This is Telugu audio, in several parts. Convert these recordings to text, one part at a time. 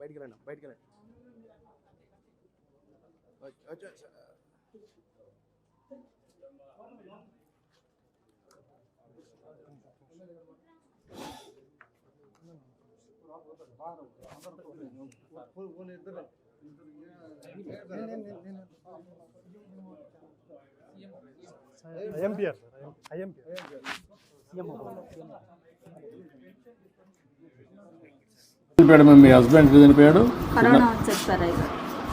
బయటికి వెళ్ళండి బయటికి వెళ్ళండి. ఐఎంపిఆర్ ఐఎంపిఆర్. చనిపోయాడు మీ హస్బెండ్ చనిపోయాడు?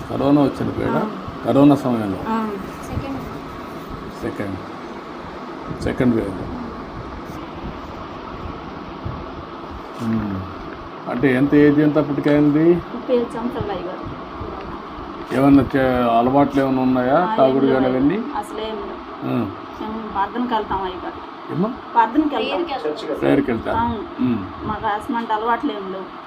కరోనా వచ్చి చనిపోయాడా? కరోనా సమయంలో? Second second second wave. అంటే ఎంత ఏజ్ ఎంత అప్పటికైంది ఏమన్నా అలవాట్లు ఏమైనా ఉన్నాయా? తాగుడు కానీ అవన్నీ? అసలు వెళ్తాం వెళ్తాం. ప్రేయర్కి వెళ్తారు? అవును. మ్మ్. మాకు అసమంటే అలవాట్లు ఏం లేవు.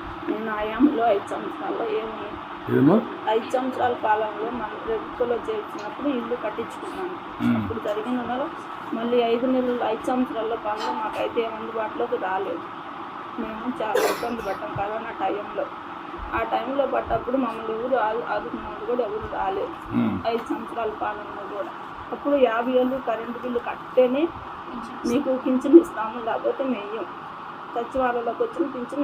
నేను ఆయాంలో ఐదు సంవత్సరాల్లో ఏమి ఐదు సంవత్సరాల కాలంలో మన ప్రభుత్వంలో చేర్చినప్పుడు ఇల్లు కట్టించుకున్నాను. అప్పుడు జరిగిన మళ్ళీ ఐదు నెలలు ఐదు సంవత్సరాల పనులు మాకైతే ఏం అందుబాటులోకి రాలేదు. మేము చాలా ఇబ్బంది పడ్డాం కరోనా టైంలో. ఆ టైంలో పడ్డప్పుడు మమ్మల్ని ఎవరు ఆదు ఆదుకున్నప్పుడు కూడా ఎవరు రాలేదు. ఐదు సంవత్సరాల పాలనలో కూడా. అప్పుడు యాభై ఏళ్ళు కరెంటు బిల్లు కట్టేనే మీకు పింఛన్ ఇస్తాము లేకపోతే మేయం. సచివాలయంలోకి వచ్చిన పింఛన్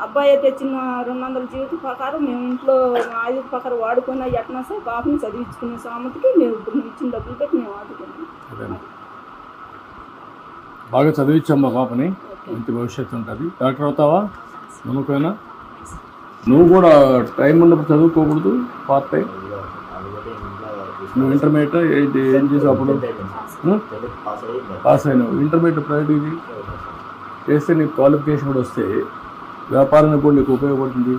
అబ్బాయి తెచ్చిన రెండు వందల జీవిత ప్రకారం మేము ఇంట్లో ఆయుధ ప్రకారం వాడుకున్న ఎట్నా సార్ పాపని చదివించుకునే సామతికి మేము ఇప్పుడు ఇచ్చిన డబ్బులు పెట్టి మేము వాడుకున్నాం. బాగా చదివించమ్మా పాపని మంచి భవిష్యత్తు ఉంటుంది. డాక్టర్ అవుతావా? నమ్మకమేనా? నువ్వు కూడా టైం ఉన్నప్పుడు చదువుకోకూడదు? పార్ట్ టైం నువ్వు ఇంటర్మీడియట్ ఏంటి ఏం చేసావు అప్పుడు? ఆ? పాస్ అయినావు. ఇంటర్మీడియట్ ప్రైవేట్ ఇది చేస్తే నీకు క్వాలిఫికేషన్ కూడా వస్తే వ్యాపారానికి కూడా నీకు ఉపయోగపడుతుంది?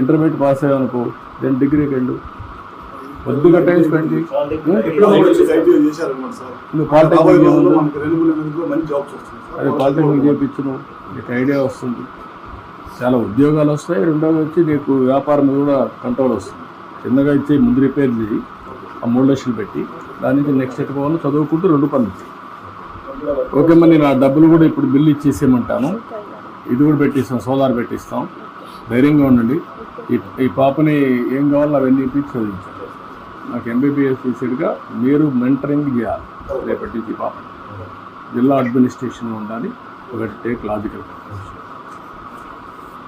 ఇంటర్మీడియట్ పాస్ అయ్యావు అనుకో దెన్ డిగ్రీకి వెళ్ళు కొద్దిగా టైం స్పెండ్ నువ్వు పాలిటెక్నిక్ అదే పాలిటెక్నిక్ నీకు ఐడియా వస్తుంది. చాలా ఉద్యోగాలు వస్తాయి. రెండోది వచ్చి నీకు వ్యాపారం కూడా కంట్రోల్ వస్తుంది. చిన్నగా ఇచ్చి ముందు రిపేర్ చేయి. ఆ మూడు లక్షలు పెట్టి. దాని నుంచి నెక్స్ట్ ఎట్ పోవాలి చదువుకుంటూ రెండు పనులు ఓకే మరి నేను ఆ డబ్బులు కూడా ఇప్పుడు బిల్లు ఇచ్చేసేయమంటాను. ఇది కూడా పెట్టిస్తాం సోలార్ పెట్టిస్తాం. ధైర్యంగా ఉండండి. ఈ ఈ పాపని ఏం కావాలో అవన్నీ ఇప్పించి చదివించాలి నాకు ఎంబీబీఎస్ తీసేట్టుగా మీరు మెంటరింగ్ చేయాలి రేపటి నుంచి ఈ పాపని. జిల్లా అడ్మినిస్ట్రేషన్ ఉండాలి. ఒకటి టేక్ లాజికల్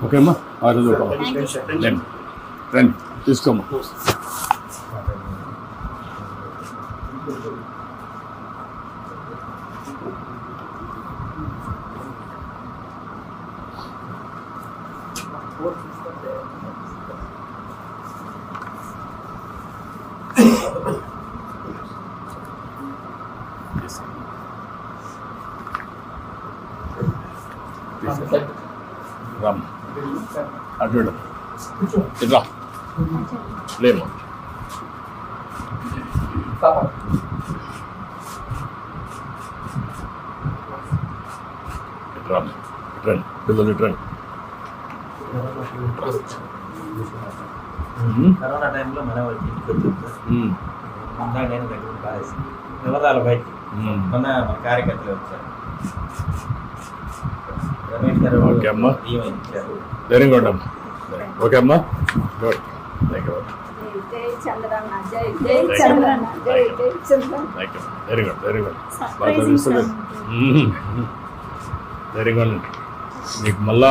ఓకే అమ్మా? ఆ చదువుకోవాలి రండి రండి తీసుకోమ్మా రామ్. అటు ఇట్లా. ఇటు రా రండి. పిల్లలు రండి. ఉమ్, కరోనా టైంలో మన వాళ్ళకి ఇంటికి వచ్చాం సార్ ఉమ్, ముందా నేను దగ్గర కాలేసి వివరాలు బయట మన కార్యకర్తలు వచ్చారు. రమేష్ గారు ఓకే అమ్మా. ఉండమ్మా ఓకే అమ్మా. Good thank you very good very good బాగా ధైర్యంగా ఉండండి మీకు మళ్ళా